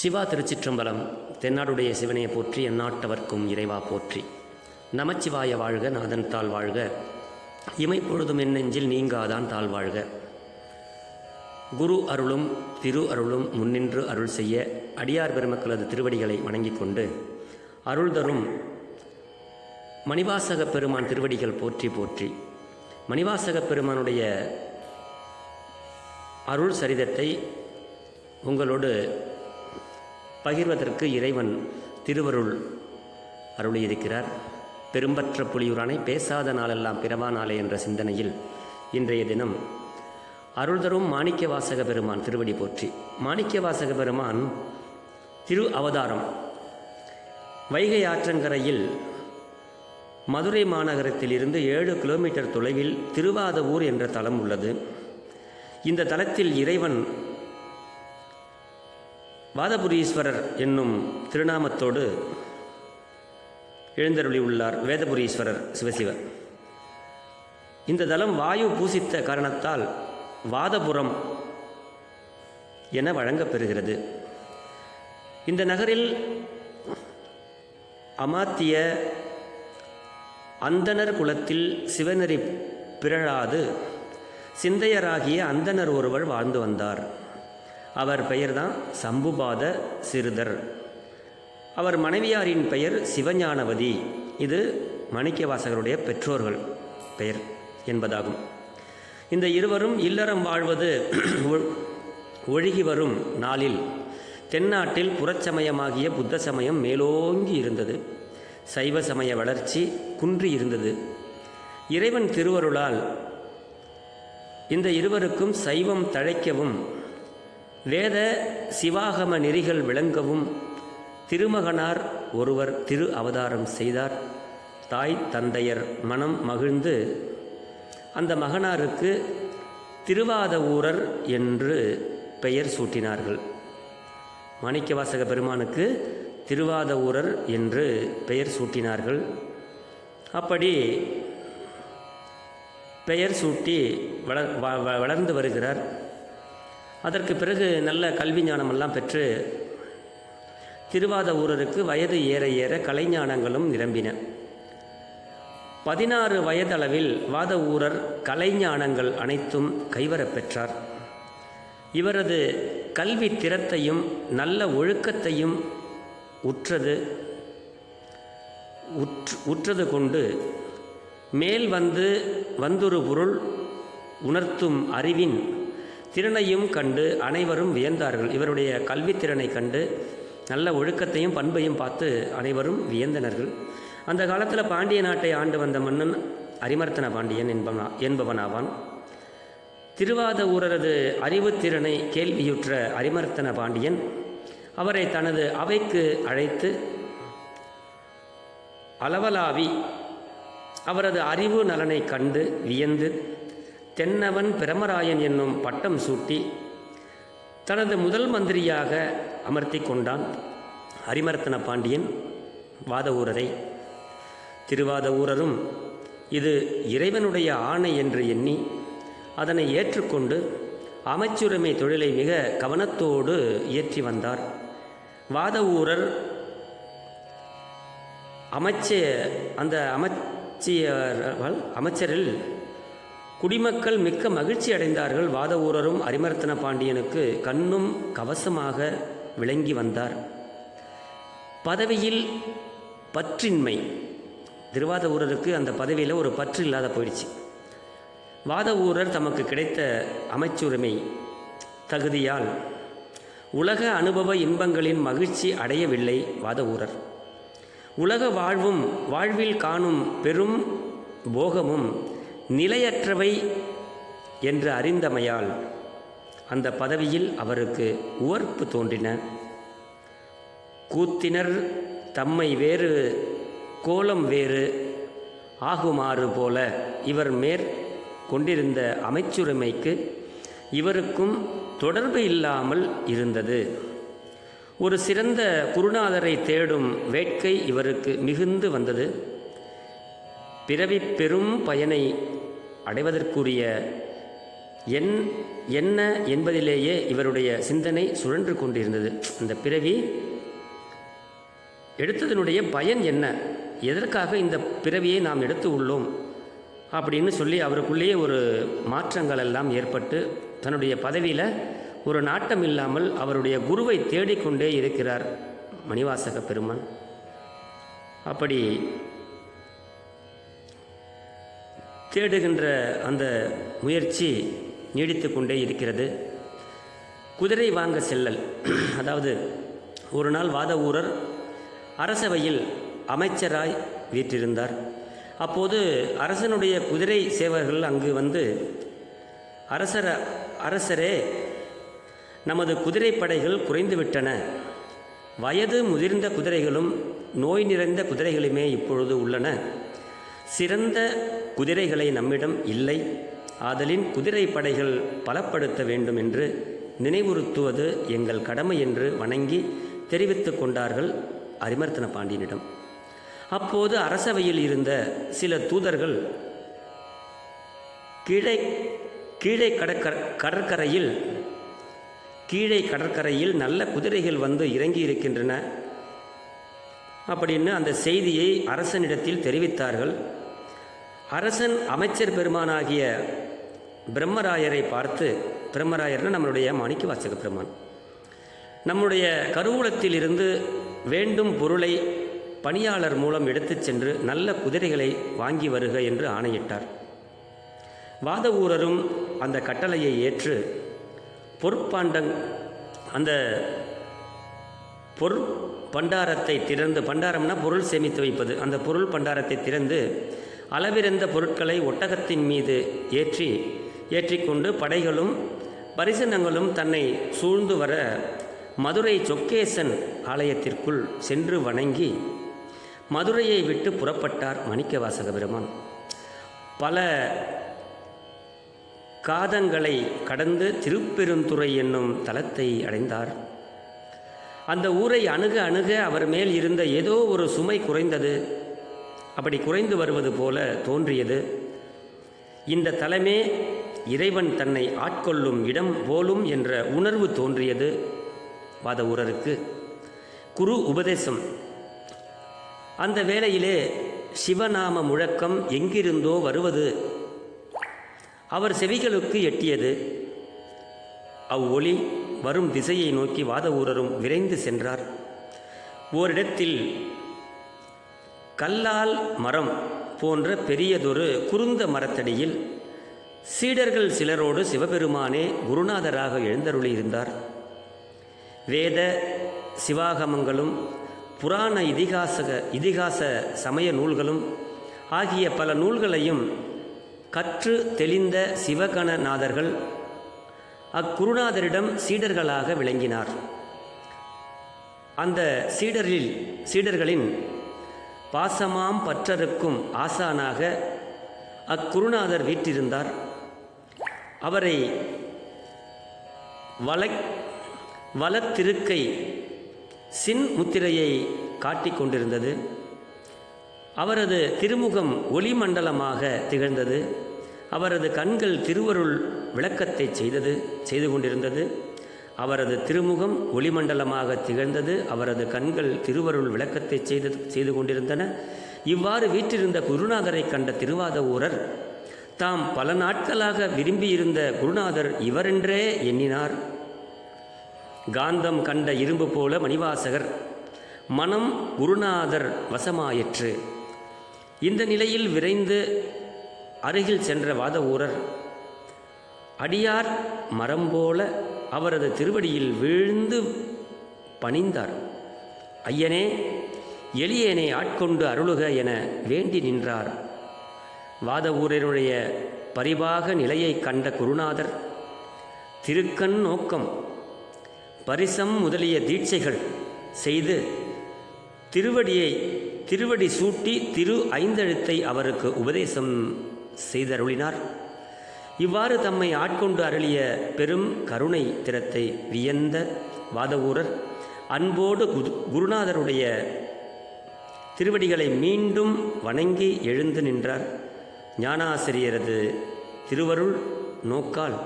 சிவா திருச்சிற்றம்பலம் தென்னாடுடைய சிவனையை போற்றி எந்நாட்டவர்க்கும் இறைவா போற்றி. நமச்சிவாய வாழ்க நாதன் தாழ் வாழ்க. இமைப்பொழுதும் என் நெஞ்சில் நீங்காதான் தாழ் வாழ்க. குரு அருளும் திரு அருளும் முன்னின்று அருள் செய்ய அடியார் பெருமக்களது திருவடிகளை வணங்கிக் கொண்டு அருள் தரும் மணிவாசக பெருமான் திருவடிகள் போற்றி போற்றி. மணிவாசக பெருமானுடைய அருள் சரிதத்தை உங்களோடு பகிர்வதற்கு இறைவன் திருவருள் அருளியிருக்கிறார். பெரும்பற்ற புலியூரானை பேசாத நாளெல்லாம் பிறவா நாளே என்ற சிந்தனையில் இன்றைய தினம் அருள் தரும் மாணிக்க வாசக பெருமான் திருவடி போற்றி. மாணிக்க வாசக பெருமான் திரு அவதாரம். வைகை ஆற்றங்கரையில் மதுரை மாநகரத்திலிருந்து ஏழு கிலோமீட்டர் தொலைவில் திருவாதவூர் என்ற தலம் உள்ளது. இந்த தலத்தில் இறைவன் வாதபுரீஸ்வரர் என்னும் திருநாமத்தோடு எழுந்தருளி உள்ளார் வேதபுரீஸ்வரர் சிவசிவர் இந்த தலம் வாயு பூசித்த காரணத்தால் வாதபுரம் என வழங்கப்பெறுகிறது. இந்த நகரில் அமாத்திய அந்தணர் குலத்தில் சிவநெறி பிறழாது சிந்தையராகிய அந்தணர் ஒருவர் வாழ்ந்து வந்தார். அவர் பெயர்தான் சம்புபாத சிறுதர். அவர் மனைவியாரின் பெயர் சிவஞானவதி. இது மாணிக்கவாசகருடைய பெற்றோர்கள் பெயர் என்பதாகும். இந்த இருவரும் இல்லறம் வாழ்வது ஒழுகி வரும் நாளில் தென்னாட்டில் புறச்சமயமாகிய புத்த சமயம் மேலோங்கி இருந்தது. சைவ சமய வளர்ச்சி குன்றி இருந்தது. இறைவன் திருவருளால் இந்த இருவருக்கும் சைவம் தழைக்கவும் வேத சிவாகம நெறிகள் விளங்கவும் திருமகனார் ஒருவர் திரு அவதாரம் செய்தார். தாய் தந்தையர் மனம் மகிழ்ந்து அந்த மகனாருக்கு திருவாத ஊரர் என்று பெயர் சூட்டினார்கள். மாணிக்கவாசக பெருமானுக்கு திருவாத ஊரர் என்று பெயர் சூட்டினார்கள். அப்படி பெயர் சூட்டி வளர் வ- வ- வளர்ந்து வருகிறார். அதற்கு பிறகு நல்ல கல்வி ஞானமெல்லாம் பெற்று திருவாத ஊரருக்கு வயது ஏற ஏற கலைஞானங்களும் நிரம்பின. பதினாறு வயதளவில் வாத ஊரர் கலைஞானங்கள் அனைத்தும் கைவரப் பெற்றார். இவரது கல்வி திறத்தையும் நல்ல ஒழுக்கத்தையும் உற்றது உற்று உற்றது கொண்டு மேல் வந்து வந்தொரு பொருள் உணர்த்தும் அறிவின் திறனையும் கண்டு அனைவரும் வியந்தார்கள். இவருடைய கல்வித்திறனை கண்டு நல்ல ஒழுக்கத்தையும் பண்பையும் பார்த்து அனைவரும் வியந்தனர்கள். அந்த காலத்தில் பாண்டிய நாட்டை ஆண்டு வந்த மன்னன் அரிமர்த்தன பாண்டியன் என்பனா என்பவனாவான். திருவாத ஊரரது அறிவுத்திறனை கேள்வியுற்ற அரிமர்த்தன பாண்டியன் அவரை தனது அவைக்கு அழைத்து அளவலாவி அவரது அறிவு நலனை கண்டு வியந்து தென்னவன் பிரமராயன் என்னும் பட்டம் சூட்டி தனது முதல் மந்திரியாக அமர்த்தி கொண்டான் அரிமர்த்தன பாண்டியன் வாதவூரரை. திருவாதவூரரும் இது இறைவனுடைய ஆணை என்று எண்ணி அதனை ஏற்றுக்கொண்டு அமைச்சுரிமை தொழிலை மிக கவனத்தோடு இயற்றி வந்தார். வாதவூரர் அமைச்ச அந்த அமைச்சியர்கள் அமைச்சரில் குடிமக்கள் மிக்க மகிழ்ச்சி அடைந்தார்கள். வாதவூரரும் அரிமர்த்தன பாண்டியனுக்கு கண்ணும் கவசமாக விளங்கி வந்தார். பதவியில் பற்றின்மை. திருவாத ஊரருக்கு அந்த பதவியில் ஒரு பற்று இல்லாத போயிடுச்சு. வாத ஊரர் தமக்கு கிடைத்த அமைச்சுரிமை தகுதியால் உலக அனுபவ இன்பங்களின் மகிழ்ச்சி அடையவில்லை வாத ஊரர். உலக வாழ்வும் வாழ்வில் காணும் பெரும் போகமும் நிலையற்றவை என்று அறிந்தமையால் அந்த பதவியில் அவருக்கு உவர்ப்பு தோன்றின. கூத்தினர் தம்மை வேறு கோலம் வேறு ஆகுமாறு போல இவர் மேற் கொண்டிருந்த அமைச்சுரிமைக்கு இவருக்கும் தொடர்பு இல்லாமல் இருந்தது. ஒரு சிறந்த குருநாதரை தேடும் வேட்கை இவருக்கு மிகுந்து வந்தது. பிறவி பெரும் பயனை அடைவதற்குரிய என் என்ன என்பதிலேயே இவருடைய சிந்தனை சுழன்று கொண்டிருந்தது. அந்த பிறவி எடுத்ததனுடைய பயன் என்ன? எதற்காக இந்த பிறவியை நாம் எடுத்து உள்ளோம்? அப்படின்னு சொல்லி அவருக்குள்ளேயே ஒரு மாற்றங்கள் எல்லாம் ஏற்பட்டு தன்னுடைய பதவியில் ஒரு நாட்டம் இல்லாமல் அவருடைய குருவை தேடிக்கொண்டே இருக்கிறார் மணிவாசக பெருமான். அப்படி தேடுகின்ற அந்த முயற்சி நீடித்து கொண்டே இருக்கிறது. குதிரை வாங்க செல்லல். அதாவது ஒரு நாள் வாத ஊரர் அரசவையில் அமைச்சராய் வீற்றிருந்தார். அப்போது அரசனுடைய குதிரை சேவர்கள் அங்கு வந்து அரசர அரசரே நமது குதிரைப்படைகள் குறைந்துவிட்டன. வயது முதிர்ந்த குதிரைகளும் நோய் நிறைந்த குதிரைகளுமே இப்பொழுது உள்ளன. சிறந்த குதிரைகளை நம்மிடம் இல்லை. ஆதலின் குதிரை படைகள் பலப்படுத்த வேண்டும் என்று நினைவுறுத்துவது எங்கள் கடமை என்று வணங்கி தெரிவித்து கொண்டார்கள் அரிமர்த்தன பாண்டியனிடம். அப்போது அரசவையில் இருந்த சில தூதர்கள் கீழே கீழே கடற்கர கடற்கரையில் கீழே கடற்கரையில் நல்ல குதிரைகள் வந்து இறங்கி இருக்கின்றன அப்படின்னு அந்த செய்தியை அரசனிடத்தில் தெரிவித்தார்கள். அரசன் அமைச்சர் பெருமானாகிய பிரம்மராயரை பார்த்து பிரம்மராயர்னா நம்மளுடைய மாணிக்க வாசக பெருமான். நம்முடைய கருவூலத்தில் இருந்து வேண்டும் பொருளை பணியாளர் மூலம் எடுத்துச் சென்று நல்ல குதிரைகளை வாங்கி வருக என்று ஆணையிட்டார். வாத ஊரரும் அந்த கட்டளையை ஏற்று பொற்பாண்டங் அந்த பொருள் பண்டாரத்தை திறந்து பண்டாரம்னா பொருள் சேமித்து வைப்பது அந்த பொருள் பண்டாரத்தை திறந்து அளவிறந்த பொருட்களை ஒட்டகத்தின் மீது ஏற்றி ஏற்றிக்கொண்டு படைகளும் பரிசனங்களும் தன்னை சூழ்ந்து வர மதுரை சொக்கேசன் ஆலயத்திற்குள் சென்று வணங்கி மதுரையை விட்டு புறப்பட்டார் மணிக்கவாசக பெருமான் பல காதங்களை கடந்து திருப்பெருந்துறை என்னும் தலத்தை அடைந்தார். அந்த ஊரை அணுக அணுக அவர் மேல் இருந்த ஏதோ ஒரு சுமை குறைந்தது. அப்படி குறைந்து வருவது போல தோன்றியது. இந்த தலமே இறைவன் தன்னை ஆட்கொள்ளும் இடம் போலும் என்ற உணர்வு தோன்றியது. வாதவூரருக்கு குரு உபதேசம். அந்த வேளையிலே சிவநாம முழக்கம் எங்கிருந்தோ வருவது. அவர் செவிகளுக்கு எட்டியது. அவ்வொளி வரும் திசையை நோக்கி வாதவூரரும் விரைந்து சென்றார். ஓரிடத்தில் கல்லால் மரம் போன்ற பெரியதொரு குருந்த மரத்தடியில் சீடர்கள் சிலரோடு சிவபெருமானே குருநாதராக எழுந்தருளியிருந்தார். வேத சிவாகமங்களும் புராண இதிகாசக இதிகாச சமய நூல்களும் ஆகிய பல நூல்களையும் கற்று தெளிந்த சிவகணநாதர்கள் அக்குருநாதரிடம் சீடர்களாக விளங்கினார். அந்த சீடரில் சீடர்களின் பாசமாம் பற்றருக்கும் ஆசானாக அக்குருநாதர் வீற்றிருந்தார். அவரை வள வலத்திருக்கை சின் முத்திரையை காட்டிக் கொண்டிருந்தது. அவரது திருமுகம் ஒளிமண்டலமாக திகழ்ந்தது. அவரது கண்கள் திருவருள் விளக்கத்தை செய்தது செய்து கொண்டிருந்தது. அவரது திருமுகம் ஒளிமண்டலமாக திகழ்ந்தது. அவரது கண்கள் திருவருள் விளக்கத்தை செய்து செய்து கொண்டிருந்தன. இவ்வாறு வீற்றிருந்த குருநாதரை கண்ட திருவாத ஊரர் தாம் பல நாட்களாக விரும்பியிருந்த குருநாதர் இவரென்றே எண்ணினார். காந்தம் கண்ட இரும்பு போல மணிவாசகர் மனம் குருநாதர் வசமாயிற்று. இந்த நிலையில் விரைந்து அருகில் சென்ற வாத ஊரர் அடியார் மரம் போல அவரது திருவடியில் வீழ்ந்து பணிந்தார். ஐயனே எளியேனை ஆட்கொண்டு அருளுக என வேண்டி நின்றார். வாத ஊரனுடைய பரிபாக நிலையை கண்ட குருநாதர் திருக்கண் நோக்கம் பரிசம் முதலிய தீட்சைகள் செய்து திருவடியை திருவடி சூட்டி திரு ஐந்தெழுத்தை அவருக்கு உபதேசம் செய்தருளினார். இவ்வாறு தம்மை ஆட்கொண்டு அருளிய பெரும் கருணை திறத்தை வியந்த வாதவூரர் அன்போடு குருநாதருடைய திருவடிகளை மீண்டும் வணங்கி எழுந்து நின்றார். ஞானாசிரியரது திருவருள் நோக்கால்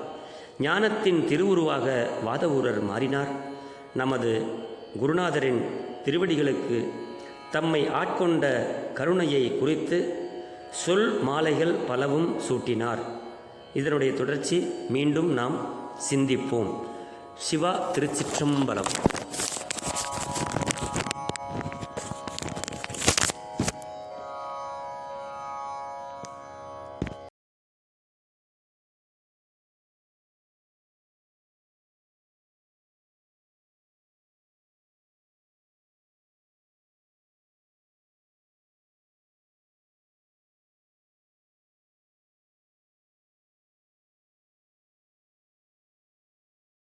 ஞானத்தின் திருவுருவாக வாதவூரர் மாறினார். நமது குருநாதரின் திருவடிகளுக்கு தம்மை ஆட்கொண்ட கருணையை குறித்து சொல் மாலைகள் பலவும் சூட்டினார். இதனுடைய தொடர்ச்சி மீண்டும் நாம் சிந்திப்போம். சிவா திருச்சிற்றம்பலம்.